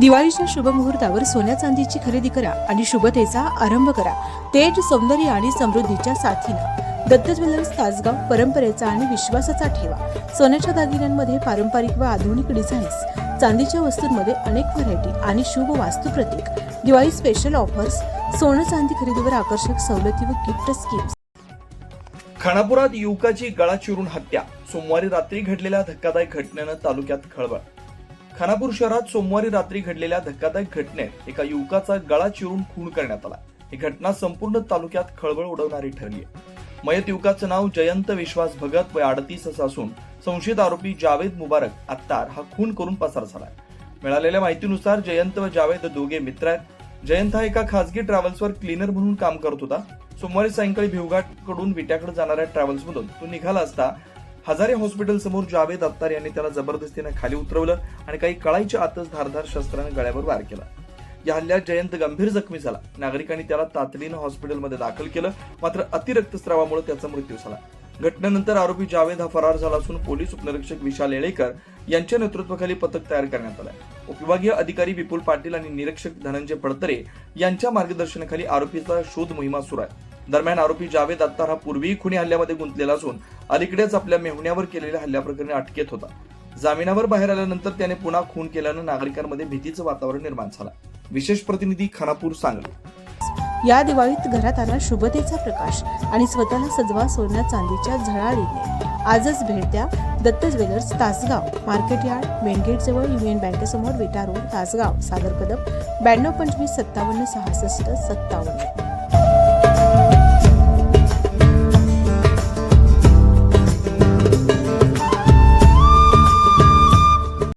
दिवाळीच्या शुभ मुहूर्तावर सोन्या चांदीची खरेदी करा आणि शुभतेचा आरंभ करा. तेज सौंदर्य आणि समृद्धीच्या साथीनं दत्त ज्वेलर्स तासगाव परंपरेचा आणि विश्वासाचा ठेवा. सोन्याच्या दागिन्यांमध्ये पारंपरिक व आधुनिक डिझाईन्स चांदीच्या वस्तूंमध्ये अनेक व्हरायटी आणि शुभ वास्तू प्रतीक. दिवाळी स्पेशल ऑफर्स सोनं चांदी खरेदीवर आकर्षक सवलती व गिफ्ट स्कीम्स खानापुरात युवकाची गळा चिरून हत्या. सोमवारी रात्री घडलेल्या धक्कादायक घटनेनं तालुक्यात खळबळ. खानापूर शहरात सोमवारी रात्री घडलेल्या धक्कादायक घटनेत एका युवकाचा गळा चिरून खून करण्यात आला. ही घटना संपूर्ण तालुक्यात खळबळ उडवणारी ठरली मयत युवकाचं नाव जयंत विश्वास भगत वय अडतीस असं असून संशयित आरोपी जावेद मुबारक अत्तार हा खून करून पसार झालाय. मिळालेल्या माहितीनुसार जयंत व जावेद दोघे मित्र आहेत. जयंत हा एका खासगी ट्रॅव्हल्सवर क्लीनर म्हणून काम करत होता. सोमवारी सायंकाळी भिवघाटकडून विट्याकडे जाणाऱ्या ट्रॅव्हल्स मधून तो निघाला असता हजारे हॉस्पिटल समोर जावेद अत्तार यांनी त्याला जबरदस्तीने खाली उतरवलं आणि काही कळाईच्या आतच धारधार शस्त्राने गळ्यावर वार केला. या हल्ल्यात जयंत गंभीर जखमी झाला. नागरिकांनी त्याला तातडीनं हॉस्पिटलमध्ये दाखल केलं. मात्र अतिरक्तस्रावामुळे त्याचा मृत्यू झाला. घटनेनंतर आरोपी जावेद हा फरार झाला असून पोलीस उपनिरीक्षक विशाल येळेकर यांच्या नेतृत्वाखाली पथक तयार करण्यात आलं आहे उपविभागीय अधिकारी विपुल पाटील आणि निरीक्षक धनंजय पडतरे यांच्या मार्गदर्शनाखाली आरोपीचा शोध मोहिमा सुरू आहे. दरम्यान आरोपी जावेद अत्तार हा पूर्वीही खुनी हल्ल्यामध्ये गुंतलेला असून अलीकडेच आपल्या मेहुण्यावर केलेल्या हल्ल्याप्रकरणी अटकेत होता. जामिनावर बाहेर आल्यानंतर त्याने पुन्हा खून केल्यानं नागरिकांमध्ये भीतीचं वातावरण निर्माण झालं. विशेष प्रतिनिधी खानापूर सांगली. या दिवाळीत घरात आणा शुभतेचा प्रकाश आणि स्वतःला सजवा सोन्या चांदीच्या झळाळीने. आजच भेट द्या Datta jewellers Tasgaon market yard main gate जवळ युनियन बँकेसमोर विटा रोड तासगाव सागर कदम ब्याण्णव पंचवीस सत्तावन्न सहासष्ट सत्तावन्न.